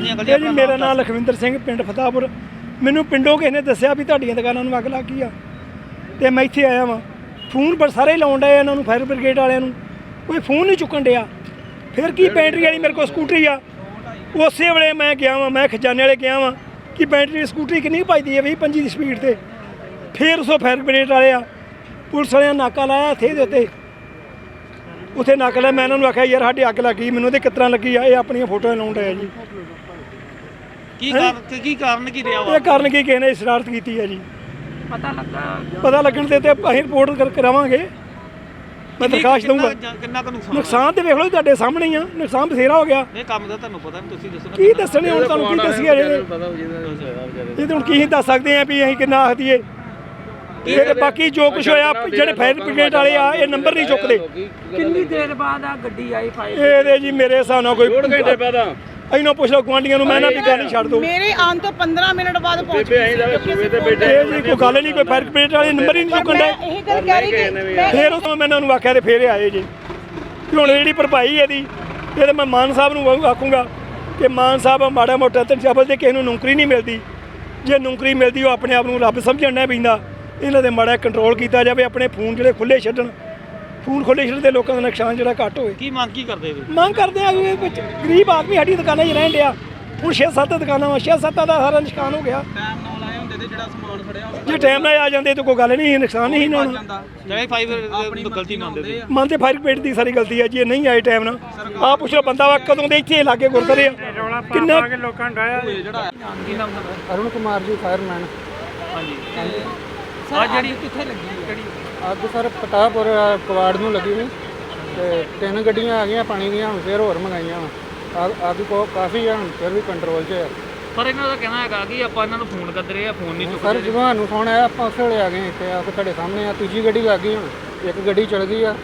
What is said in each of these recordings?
ਜੀ ਆਪਣਾ ਮੇਰਾ ਨਾਮ ਲਖਵਿੰਦਰ ਸਿੰਘ ਪਿੰਡ ਫਤਾਪੁਰ ਮੈਨੂੰ ਪਿੰਡੋਂ ਕਿਸੇ ਨੇ ਦੱਸਿਆ ਵੀ ਤੁਹਾਡੀਆਂ ਦੁਕਾਨਾਂ ਨੂੰ ਅੱਗ ਲੱਗ ਗਈ ਆ। ਤੇ ਮੈਂ ਇੱਥੇ ਆਇਆ ਵਾਂ। ਫੋਨ ਪਰ ਸਾਰੇ ਲਾਉਣ ਡਏ ਇਹਨਾਂ ਨੂੰ ਫਾਇਰ ਬ੍ਰਿਗੇਡ ਵਾਲਿਆਂ ਨੂੰ। ਕੋਈ ਫੋਨ ਨਹੀਂ ਚੁੱਕਣ ਡਿਆ। ਫਿਰ ਕੀ ਬੈਟਰੀ ਵਾਲੀ ਮੇਰੇ ਕੋਲ ਸਕੂਟਰੀ ਆ। ਉਸੇ ਵੇਲੇ ਮੈਂ ਗਿਆ ਵਾਂ ਮੈਂ ਖਜ਼ਾਨੇ ਵਾਲੇ ਗਿਆ ਵਾਂ ਕਿ ਬੈਟਰੀ ਸਕੂਟਰੀ ਕਿੰਨੀ ਭਜਦੀ ਹੈ 20 25 ਦੀ ਸਪੀਡ ਤੇ। ਫਿਰ ਉਸੋਂ ਫਾਇਰ ਬ੍ਰਿਗੇਡ ਵਾਲੇ ਆ ਪੁਲਿਸ ਵਾਲਿਆਂ ਨਾਕਾ ਲਾਇਆ ਇੱਥੇ ਦੇ ਉੱਤੇ। ਉੱਥੇ ਨਾਕਾ ਲਾਇਆ ਮੈਂ ਇਹਨਾਂ ਨੂੰ ਆਖਿਆ ਯਾਰ ਸਾਡੇ ਅੱਗ ਲੱਗੀ ਮੈਨੂੰ ਤੇ ਕਿਤਨਾ ਲੱਗੀ ਆ? ਇਹ ਆਪਣੀਆਂ ਫੋਟੋਆਂ ਲਾਉਣ ਡਏ ਆ ਜੀ। ਕੀ ਕਾਰਨ ਤੇ ਕੀ ਕਾਰਨ ਕੀ ਰਿਹਾ ਵਾ? ਇਹ ਕਾਰਨ ਕੀ ਨੇ ਸ਼ਰਾਰਤ ਕੀਤੀ ਹੈ ਜੀ? ਪਤਾ ਲੱਗਾ ਪਤਾ ਲੱਗਣ ਤੇ ਤੇ ਅਸੀਂ ਰਿਪੋਰਟ ਕਰ ਕਰਾਵਾਂਗੇ। ਮੈਂ ਦਰਖਾਸਤ ਦਊਂਗਾ। ਕਿੰਨਾ- ਕੁ ਨੁਕਸਾਨ ਨੁਕਸਾਨ ਤੇ ਵੇਖ ਲਓ ਤੁਹਾਡੇ ਸਾਹਮਣੇ ਹੀ ਆ। ਨੁਕਸਾਨ ਬਥੇਰਾ ਹੋ ਗਿਆ। ਇਹ ਕੰਮ ਦਾ ਤੁਹਾਨੂੰ ਪਤਾ ਨਹੀਂ ਤੁਸੀਂ ਦੱਸੋ ਕੀ ਦੱਸਣੇ ਹੁਣ ਤੁਹਾਨੂੰ ਕੀ ਦੱਸੀਏ ਜੇ ਇਹ ਤਾਂ ਹੁਣ ਕੀ ਦੱਸ ਸਕਦੇ ਆ ਵੀ ਅਸੀਂ ਕਿੰਨਾ ਆਖਦੀਏ ਇਹ ਤੇ ਬਾਕੀ ਜੋ ਕੁਝ ਹੋਇਆ ਜਿਹੜੇ ਫਾਇਰ ਬ੍ਰਿਗੇਡ ਵਾਲੇ ਆ ਇਹ ਨੰਬਰ ਨਹੀਂ ਚੁੱਕਦੇ। ਕਿੰਨੀ ਦੇਰ ਬਾਅਦ ਆ ਗੱਡੀ ਆਈ ਫਾਇਰ ਇਹਦੇ ਜੀ ਮੇਰੇ ਹਿਸਾਬ ਨਾਲ ਕੋਈ ਘੰਟੇ ਬਾਅਦ ਇਹਨਾਂ ਪੁੱਛ ਲਓ ਗੁਆਂਢੀਆਂ ਨੂੰ ਮੈਂ ਨਾ ਵੀ ਗੱਲ ਹੀ ਛੱਡ ਦੋ ਮੇਰੇ ਆਉਣ ਤੋਂ 15 ਮਿੰਟ ਬਾਅਦ ਪਹੁੰਚ ਗਈ ਸੀ ਕਿਉਂਕਿ ਅਸੀਂ phone ਇਹ ਜੀ ਕੋਈ ਗੱਲ ਨਹੀਂ ਕੋਈ ਫਾਇਰ ਬ੍ਰਿਗੇਡ ਵਾਲੇ ਨੰਬਰ ਹੀ ਨਹੀਂ ਚੁੱਕਣ ਦੇ ਇਹੀ ਗੱਲ ਕਹਿ ਰਹੀ ਕਿ ਮੈਂ ਫੇਰ ਉਸ ਤੋਂ ਮੈਂ ਇਹਨਾਂ ਨੂੰ ਆਖਿਆ ਤੇ ਫੇਰ ਆਏ ਜੀ। ਤੇ ਹੁਣ ਜਿਹੜੀ ਭਰਪਾਈ ਇਹਦੀ ਇਹ ਤਾਂ ਮੈਂ ਮਾਨ ਸਾਹਿਬ ਨੂੰ ਆਖੂ- ਆਖੂੰਗਾ ਕਿ ਮਾਨ ਸਾਹਿਬ ਮਾੜਾ ਮੋਟਾ ਤੇ ਜਬਲ ਤੇ ਕਿਸੇ ਨੂੰ ਨੌਕਰੀ ਨਹੀਂ ਮਿਲਦੀ। ਜੇ ਨੌਕਰੀ ਮਿਲਦੀ ਉਹ ਆਪਣੇ ਆਪ ਨੂੰ ਰੱਬ ਸਮਝਣਾ ਪੈਂਦਾ ਇਹਨਾਂ ਦੇ ਮਾੜਾ ਕੰਟਰੋਲ ਕੀਤਾ ਜਾਵੇ ਆਪਣੇ ਫੋਨ ਜਿਹੜੇ ਖੁੱਲੇ ਛੱਡਣ। ਖੁੱਲੇ ਛੱਡਣ ਤੇ ਲੋਕਾਂ ਦਾ ਨੁਕਸਾਨ ਜਿਹੜਾ ਘੱਟ ਹੋਵੇ। ਕੀ ਮੰਗ ਕੀ ਕਰਦੇ ਵੀ ਮੰਗ ਕਰਦੇ ਆ ਵੀ ਵਿੱਚ ਗਰੀਬ ਆਦਮੀ ਸਾਡੀ ਦੁਕਾਨਾਂ 'ਚ ਰਹਿਣ ਡਿਆ। ਹੁਣ 6-7 ਦੁਕਾਨਾਂ ਵਾ 6-7 ਦਾ ਸਾਰਾ ਨੁਕਸਾਨ ਹੋ ਗਿਆ। ਟਾਈਮ ਨਾਲ ਆਏ ਹੁੰਦੇ ਤੇ ਜਿਹੜਾ ਸਮਾਨ ਫੜਿਆ ਜੇ ਟਾਈਮ ਨਾਲ ਆ ਜਾਂਦੇ ਤਾਂ ਕੋਈ ਗੱਲ ਨਹੀਂ ਨੁਕਸਾਨ ਨਹੀਂ ਇਹਨਾਂ ਨੂੰ ਜਿਹੜੇ ਫਾਈਵਰ ਗਲਤੀ ਮੰਨਦੇ ਸੀ। ਮਨ ਤੇ ਫਾਇਰ ਬ੍ਰਿਗੇਡ ਦੀ ਸਾਰੀ ਗਲਤੀ ਹੈ ਜੀ ਇਹ ਨਹੀਂ ਆਏ ਟਾਈਮ ਨਾਲ। ਆ ਪੁੱਛ ਬੰਦਾ ਵਾ ਕਦੋਂ ਦੇ ਇੱਥੇ ਲਾਗੇ ਗੁਰਦੁਆਰੇ ਆ। ਕਿੰਨਾ ਅਰੁਣ ਕੁਮਾਰ ਜੀ ਫਾਇਰਮੈਨ ਹਾਂਜੀ। ਆ ਜਿਹੜੀ ਕਿੱਥੇ ਲੱਗੀ ਕਿਹੜੀ ਅੱਗ ਸਰ ਪਟਾਪੁਰ ਅ, ਕਵਾੜ ਨੂੰ ਲੱਗੀ ਸੀ ਤੇ ਤਿੰਨ ਗੱਡੀਆਂ ਆ ਗਈਆਂ ਪਾਣੀ ਦੀਆਂ ਹੁਣ ਫਿਰ ਹੋਰ ਮੰਗਾਈਆਂ ਵਾ। ਅੱਗ- ਅੱਗ ਕੋ ਕਾਫੀ ਆ ਹੁਣ ਫਿਰ ਵੀ ਕੰਟਰੋਲ 'ਚ ਹੈ ਪਰ ਇਹਨਾਂ ਦਾ ਕਹਿਣਾ ਹੈਗਾ ਕਿ ਆਪਾਂ ਇਹਨਾਂ ਨੂੰ ਫੋਨ ਕਰਦੇ ਰਹੇ ਆ ਫੋਨ ਨਹੀਂ ਸਰ ਚੁੱਕਦੇ। ਜਦੋਂ ਸਾਨੂੰ ਫੋਨ ਆਇਆ ਆਪਾਂ ਉਸੇ ਵੇਲੇ ਆ ਗਏ ਇੱਥੇ ਆ ਕੇ ਤੁਹਾਡੇ ਸਾਹਮਣੇ ਆ। ਤੀਜੀ ਗੱਡੀ ਲੱਗ ਗਈ ਹੁਣ ਇੱਕ ਗੱਡੀ ਚਲ ਗਈ ਆ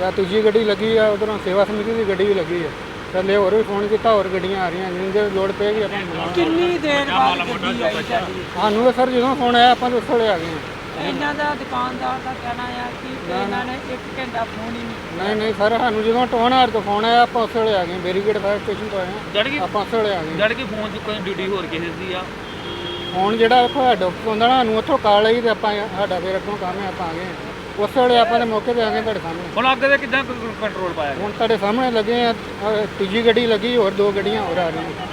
ਜਾਂ ਤੀਜੀ ਗੱਡੀ ਲੱਗੀ ਆ ਉਧਰੋਂ ਸੇਵਾ ਸਮਿਤੀ ਦੀ ਗੱਡੀ ਵੀ ਲੱਗੀ ਆ। ਥੱਲੇ ਹੋਰ ਵੀ ਫੋਨ ਕੀਤਾ ਹੋਰ ਗੱਡੀਆਂ ਆ ਰਹੀਆਂ ਜਿੰਦੇ ਲੋੜ ਪਏਗੀ ਆਪਾਂ ਮੰਗਾਵਾਂਗੇ ਕਿੰਨੀ ਦੇਰ ਬਾਅਦ ਗੱਡੀ ਆਈ ਤੁਹਾਡੀ? ਸਾਨੂੰ ਸਰ ਜਦੋਂ ਫੋਨ ਆਇਆ ਆਪਾਂ ਉਸੇ ਵੇਲੇ ਆ ਗਏ ਹਾਂ। ਇਹਨਾਂ ਦਾ ਦੁਕਾਨਦਾਰ ਦਾ ਕਹਿਣਾ ਆ ਕਿ ਇਹਨਾਂ ਨੇ 1 ਘੰਟਾ ਫੋਨ ਹੀ ਨਹੀਂ ਨਹੀਂ ਨਹੀਂ ਸਰ ਸਾਨੂੰ ਜਦੋਂ ਟੋਨਾਰ ਤੋਂ ਫੋਨ ਆਇਆ ਆਪਾਂ ਉਸੇ ਵੇਲੇ ਆ ਗਏ ਬੈਰੀਗੇਡ ਫਾਇਰ ਸਟੇਸ਼ਨ ਤੋਂ ਆਏ ਹਾਂ। ਜੜ ਕਿ ਆਪਾਂ ਉਸੇ ਵੇਲੇ ਆ ਗਏ ਜੜ ਕਿ ਫੋਨ ਚੁੱਕਣ ਦੀ ਡਿਊਟੀ ਹੋਰ ਕਿਸੇ ਦੀ ਆ। ਫੋਨ ਜਿਹੜਾ ਹੈਡ ਆਫਿਸ ਹੁੰਦਾ ਨਾ ਸਾਨੂੰ ਉੱਥੋਂ ਕਾਲ ਆਈ ਤੇ ਆਪਾਂ ਸਾਡਾ ਫਿਰ ਅੱਗੋਂ ਕੰਮ ਹੈ ਆਪਾਂ ਆ ਗਏ ਹਾਂ। ਉਸੇ ਵੇਲੇ ਆਪਾਂ ਦੇ ਮੌਕੇ ਤੇ ਆ ਗਏ ਤੁਹਾਡੇ ਸਾਹਮਣੇ। ਹੁਣ ਅੱਗੇ ਦੇ ਕਿੱਦਾਂ ਕੰਟਰੋਲ ਪਾਇਆ ਹੁਣ ਤੁਹਾਡੇ ਸਾਹਮਣੇ ਲੱਗੇ ਆ ਅਹ ਤੀਜੀ ਗੱਡੀ ਲੱਗੀ ਹੋਰ ਦੋ ਗੱਡੀਆਂ ਹੋਰ ਆ ਰਹੀਆਂ।